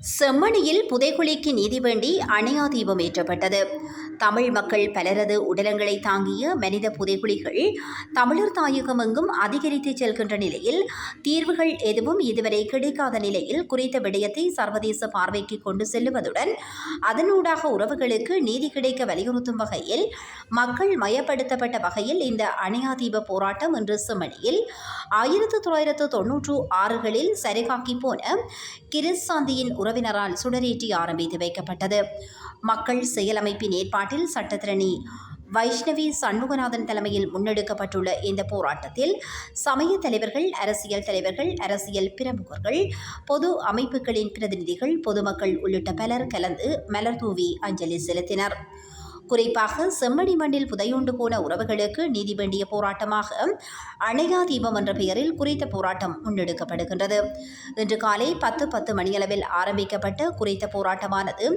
செம்மணியில் புதைகுழிக்கு நீதி வேண்டி ஏற்றப்பட்டது. தமிழ் மக்கள் பலரது உடலங்களை தாங்கிய மனித புதைகுழிகள் தமிழர் தாயகம் எங்கும் அதிகரித்து செல்கின்ற நிலையில் தீர்வுகள் எதுவும் இதுவரை கிடைக்காத நிலையில் குறித்த விடயத்தை சர்வதேச பார்வைக்கு கொண்டு செல்லுவதுடன் அதனூடாக உறவுகளுக்கு நீதி கிடைக்க வலியுறுத்தும் வகையில் மக்கள் மயப்படுத்தப்பட்ட வகையில் இந்த அணியாதீப போராட்டம் இன்று செம்மணியில் ஆயிரத்து தொள்ளாயிரத்து தொன்னூற்று ஆறுகளில் சரிகாக்கி போன கிரிசாந்தியின் உறவினரால் சுடரேற்றி ஆரம்பித்து வைக்கப்பட்டது. மக்கள் செயலமைப்பின் ஏற்பாடு ஏற்பாட்டில் சட்டத்திரணி வைஷ்ணவி சண்முகநாதன் தலைமையில் முன்னெடுக்கப்பட்டுள்ள இந்த போராட்டத்தில் சமய தலைவர்கள் அரசியல் தலைவர்கள் அரசியல் பிரமுகர்கள் பொது அமைப்புகளின் பிரதிநிதிகள் பொதுமக்கள் உள்ளிட்ட பலர் கலந்து மலர்தூவி அஞ்சலி செலுத்தினர். குறிப்பாக செம்மணி மண்ணில் புதையுண்டு போன உறவுகளுக்கு நீதி வேண்டிய போராட்டமாக அணையா தீபம் என்ற பெயரில் குறித்த போராட்டம் முன்னெடுக்கப்படுகின்றது. இன்று காலை பத்து பத்து மணியளவில் ஆரம்பிக்கப்பட்ட குறித்த போராட்டமானது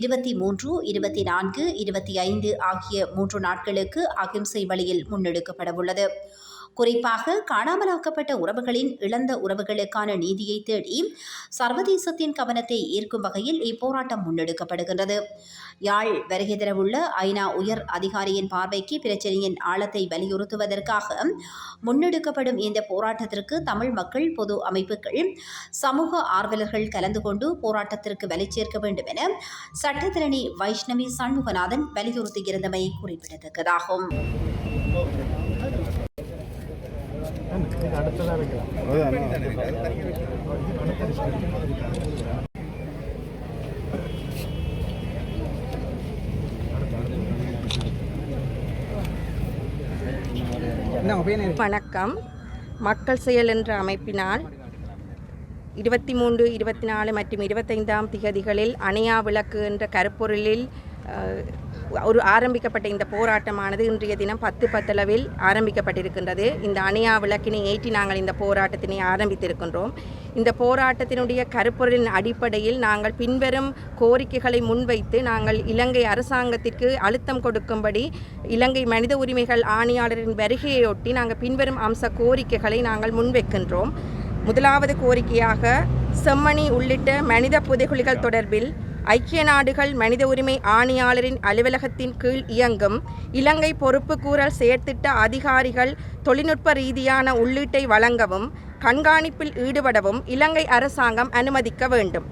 இருபத்தி மூன்று இருபத்தி நான்கு இருபத்தி ஐந்து ஆகிய மூன்று நாட்களுக்கு அகிம்சை வழியில் முன்னெடுக்கப்படவுள்ளது. குறிப்பாக காணாமலாக்கப்பட்ட உறவுகளின் இழந்த உறவுகளுக்கான நீதியை தேடி சர்வதேசத்தின் கவனத்தை ஈர்க்கும் வகையில் இப்போராட்டம் முன்னெடுக்கப்படுகின்றது. யாழ் வருகை தரவுள்ள ஐநா உயர் அதிகாரியின் பார்வைக்கு பிரச்சனையின் ஆழத்தை வலியுறுத்துவதற்காக முன்னெடுக்கப்படும் இந்த போராட்டத்திற்கு தமிழ் மக்கள் பொது அமைப்புகள் சமூக ஆர்வலர்கள் கலந்து கொண்டு போராட்டத்திற்கு வலி சேர்க்க வேண்டும் என சட்டத்திரணி வைஷ்ணவி சண்முகநாதன் வலியுறுத்தியிருந்தமை குறிப்பிடத்தக்கதாகும். அடுத்ததாக வணக்கம். மக்கள் செயல் என்ற அமைப்பினால் இருபத்தி மூன்று இருபத்தி நாலு மற்றும் இருபத்தைந்தாம் திகதிகளில் அணையா விளக்கு என்ற கருப்பொருளில் ஒரு ஆரம்பிக்கப்பட்ட இந்த போராட்டமானது இன்றைய தினம் பத்து பத்தளவில் ஆரம்பிக்கப்பட்டிருக்கின்றது. இந்த அணியா விளக்கினை ஏற்றி நாங்கள் இந்த போராட்டத்தினை ஆரம்பித்திருக்கின்றோம். இந்த போராட்டத்தினுடைய கருப்பொருளின் அடிப்படையில் நாங்கள் பின்வரும் கோரிக்கைகளை முன்வைத்து நாங்கள் இலங்கை அரசாங்கத்திற்கு அழுத்தம் கொடுக்கும்படி இலங்கை மனித உரிமைகள் ஆணையாளரின் வருகையொட்டி நாங்கள் பின்வரும் அம்ச கோரிக்கைகளை நாங்கள் முன்வைக்கின்றோம். முதலாவது கோரிக்கையாக செம்மணி உள்ளிட்ட மனித புதைகுழிகள் தொடர்பில் ஐக்கிய நாடுகள் மனித உரிமை ஆணையாளரின் அலுவலகத்தின் கீழ் இயங்கும் இலங்கை பொறுப்புக்கூறல் செயற்திட்ட அதிகாரிகள் தொழில்நுட்ப ரீதியான உள்ளீட்டை வழங்கவும் கண்காணிப்பில் ஈடுபடவும் இலங்கை அரசாங்கம் அனுமதிக்க வேண்டும்.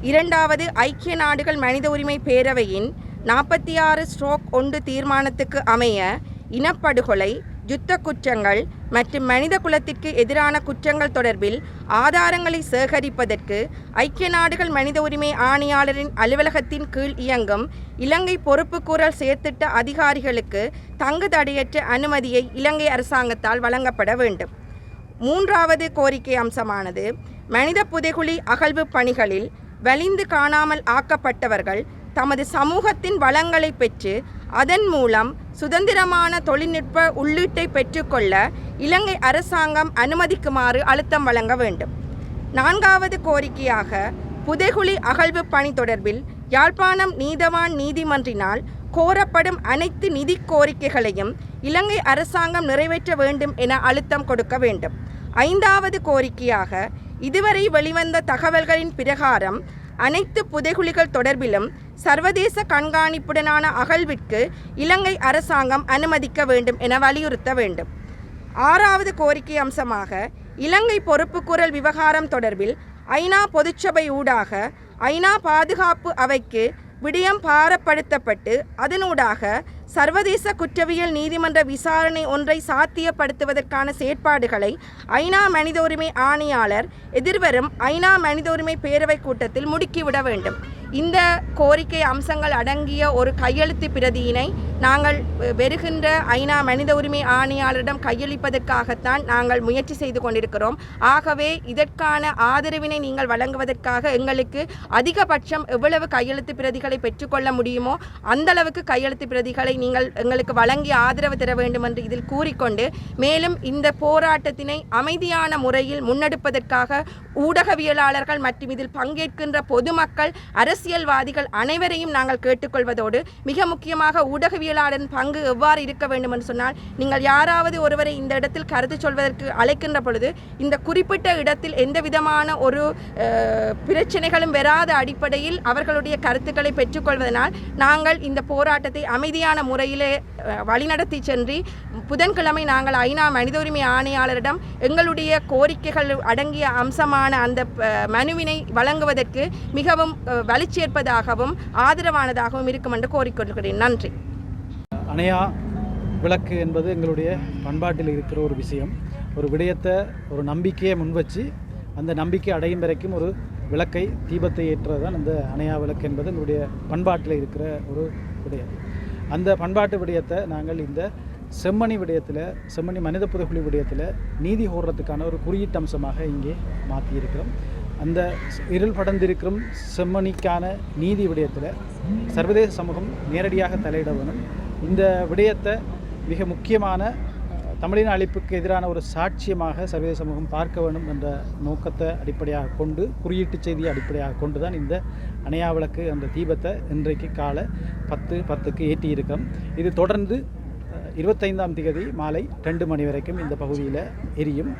இரண்டாவது ஐக்கிய நாடுகள் மனித உரிமை பேரவையின் நாற்பத்தி ஆறு ஸ்ட்ரோக் ஒன்று தீர்மானத்துக்கு அமைய இனப்படுகொலை யுத்த குற்றங்கள் மற்றும் மனித குலத்திற்கு எதிரான குற்றங்கள் தொடர்பில் ஆதாரங்களை சேகரிப்பதற்கு ஐக்கிய நாடுகள் மனித உரிமை ஆணையாளரின் அலுவலகத்தின் கீழ் இயங்கும் இலங்கை பொறுப்புக்கூறல் செயற்திட்ட அதிகாரிகளுக்கு தங்கு தடையற்ற அனுமதியை இலங்கை அரசாங்கத்தால் வழங்கப்பட வேண்டும். மூன்றாவது கோரிக்கை அம்சமானது மனித புதைகுழி அகழ்வு பணிகளில் வலிந்து காணாமல் ஆக்கப்பட்டவர்கள் தமது சமூகத்தின் வளங்களை பெற்று அதன் மூலம் சுதந்திரமான தொழில்நுட்ப உள்ளீட்டை பெற்றுக்கொள்ள இலங்கை அரசாங்கம் அனுமதிக்குமாறு அழுத்தம் வழங்க வேண்டும். நான்காவது கோரிக்கையாக புதைகுழி அகழ்வு பணி தொடர்பில் யாழ்ப்பாணம் நீதவான் நீதிமன்றினால் கோரப்படும் அனைத்து நிதி கோரிக்கைகளையும் இலங்கை அரசாங்கம் நிறைவேற்ற வேண்டும் என அழுத்தம் கொடுக்க வேண்டும். ஐந்தாவது கோரிக்கையாக இதுவரை வெளிவந்த தகவல்களின் பிரகாரம் அனைத்து புதைகுழிகள் தொடர்பிலும் சர்வதேச கண்காணிப்புடனான அகழ்விற்கு இலங்கை அரசாங்கம் அனுமதிக்க வேண்டும் என வலியுறுத்த வேண்டும். ஆறாவது கோரிக்கை அம்சமாக இலங்கை பொறுப்புக்குரல் விவகாரம் தொடர்பில் ஐநா பொதுச்சபை ஊடாக ஐநா பாதுகாப்பு அவைக்கு விடயம் பாரப்படுத்தப்பட்டு அதனூடாக சர்வதேச குற்றவியல் நீதிமன்ற விசாரணை ஒன்றை சாத்தியப்படுத்துவதற்கான செயற்பாடுகளை ஐநா மனித உரிமை ஆணையாளர் எதிர்வரும் ஐநா மனித உரிமை பேரவை கூட்டத்தில் முடுக்கிவிட வேண்டும். இந்த கோரிக்கை அம்சங்கள் அடங்கிய ஒரு கையெழுத்து பிரதியினை நாங்கள் வெறுகின்ற வருகின்ற ஐநா மனித உரிமை ஆணையாளரிடம் கையளிப்பதற்காகத்தான் நாங்கள் முயற்சி செய்து கொண்டிருக்கிறோம். ஆகவே இதற்கான ஆதரவினை நீங்கள் வழங்குவதற்காக எங்களுக்கு அதிகபட்சம் எவ்வளவு கையெழுத்து பிரதிகளை பெற்றுக்கொள்ள முடியுமோ அந்த அளவுக்கு கையெழுத்து பிரதிகளை நீங்கள் எங்களுக்கு வழங்கி ஆதரவு தர வேண்டும் என்று இதில் கூறிக்கொண்டு மேலும் இந்த போராட்டத்தினை அமைதியான முறையில் முன்னெடுப்பதற்காக ஊடகவியலாளர்கள் மற்றும் இதில் பங்கேற்கின்ற பொதுமக்கள் அரசியல்வாதிகள் அனைவரையும் நாங்கள் கேட்டுக்கொள்வதோடு மிக முக்கியமாக ஊடகவியல் ஊடகவியலாளரின் பங்கு எவ்வாறு இருக்க வேண்டும் என்று சொன்னால் நீங்கள் யாராவது ஒருவரை இந்த இடத்தில் கருத்து சொல்வதற்கு அழைக்கின்ற பொழுது இந்த குறிப்பிட்ட இடத்தில் எந்த விதமான ஒரு பிரச்சனைகளும் வராத அடிப்படையில் அவர்களுடைய கருத்துக்களை பெற்றுக்கொள்வதனால் நாங்கள் இந்த போராட்டத்தை அமைதியான முறையிலே வழிநடத்தி சென்று புதன்கிழமை நாங்கள் ஐநா மனித உரிமை ஆணையாளரிடம் எங்களுடைய கோரிக்கைகள் அடங்கிய அம்சமான அந்த மனுவினை வழங்குவதற்கு மிகவும் வலிச்சேர்ப்பதாகவும் ஆதரவானதாகவும் இருக்கும் என்று கோரிக்கொள்கிறேன். நன்றி. அணையா விளக்கு என்பது எங்களுடைய பண்பாட்டில் இருக்கிற ஒரு விஷயம். ஒரு விடயத்தை ஒரு நம்பிக்கையை முன்வச்சு அந்த நம்பிக்கை அடையும் வரைக்கும் ஒரு விளக்கை தீபத்தை ஏற்றுறது தான் அந்த அணையா விளக்கு என்பது எங்களுடைய பண்பாட்டில் இருக்கிற ஒரு விடயம். அந்த பண்பாட்டு விடயத்தை நாங்கள் இந்த செம்மணி விடயத்தில் செம்மணி மனித புதைக்குழி விடயத்தில் நீதி கோர்றதுக்கான ஒரு குறியீட்டு அம்சமாக இங்கே மாற்றியிருக்கிறோம் அந்த இருள் படர்ந்திருக்கும் செம்மணிக்கான நீதி விடயத்தில் சர்வதேச சமூகம் நேரடியாக தலையிட வேணும். இந்த விடயத்தை மிக முக்கியமான தமிழின அழிப்புக்கு எதிரான ஒரு சாட்சியமாக சர்வதேச சமூகம் பார்க்க வேண்டும் என்ற நோக்கத்தை அடிப்படையாக கொண்டு குறியீட்டு செய்தியை அடிப்படையாக கொண்டு தான் இந்த அணையா விளக்கு என்ற தீபத்தை இன்றைக்கு காலை பத்து பத்துக்கு ஏற்றியிருக்கோம். இது தொடர்ந்து இருபத்தைந்தாம் தேதி மாலை ரெண்டு மணி வரைக்கும் இந்த பகுதியில் எரியும்.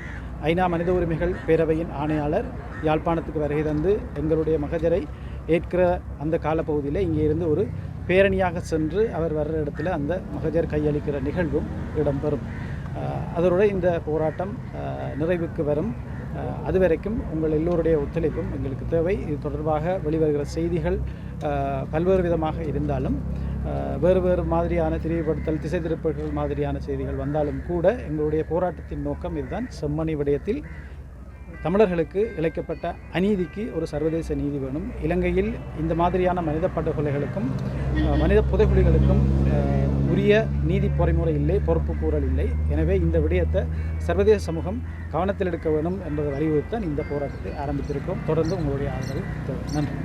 ஐநா மனித உரிமைகள் பேரவையின் ஆணையாளர் யாழ்ப்பாணத்துக்கு வருகை தந்து எங்களுடைய மகஜரை ஏற்கிற அந்த காலப்பகுதியில் இங்கே இருந்து ஒரு பேரணியாக சென்று அவர் வர்ற இடத்துல அந்த மகஜர் கையளிக்கிற நிகழ்வும் இடம்பெறும். அஹ், அதோட இந்த போராட்டம் நிறைவுக்கு வரும். அதுவரைக்கும் உங்கள் எல்லோருடைய ஒத்துழைப்பும் எங்களுக்கு தேவை. இது தொடர்பாக வெளிவருகிற செய்திகள் பல்வேறு விதமாக இருந்தாலும் வேறு வேறு மாதிரியான திரிவுபடுத்தல் திசை திருப்பல்கள் மாதிரியான செய்திகள் வந்தாலும் கூட எங்களுடைய போராட்டத்தின் நோக்கம் இதுதான். செம்மணி விடயத்தில் தமிழர்களுக்கு இழைக்கப்பட்ட அநீதிக்கு ஒரு சர்வதேச நீதி வேணும். இலங்கையில் இந்த மாதிரியான மனித படுகொலைகளுக்கும் மனித புதைகுலிகளுக்கும் உரிய நீதி பொறைமுறை இல்லை பொறுப்பு கூறல் இல்லை. எனவே இந்த விடயத்தை சர்வதேச சமூகம் கவனத்தில் எடுக்க வேண்டும் என்பதை வலியுறுத்தான் இந்த போராட்டத்தை ஆரம்பித்திருக்கோம் தொடர்ந்து உங்களுடைய ஆதரவு நன்றி.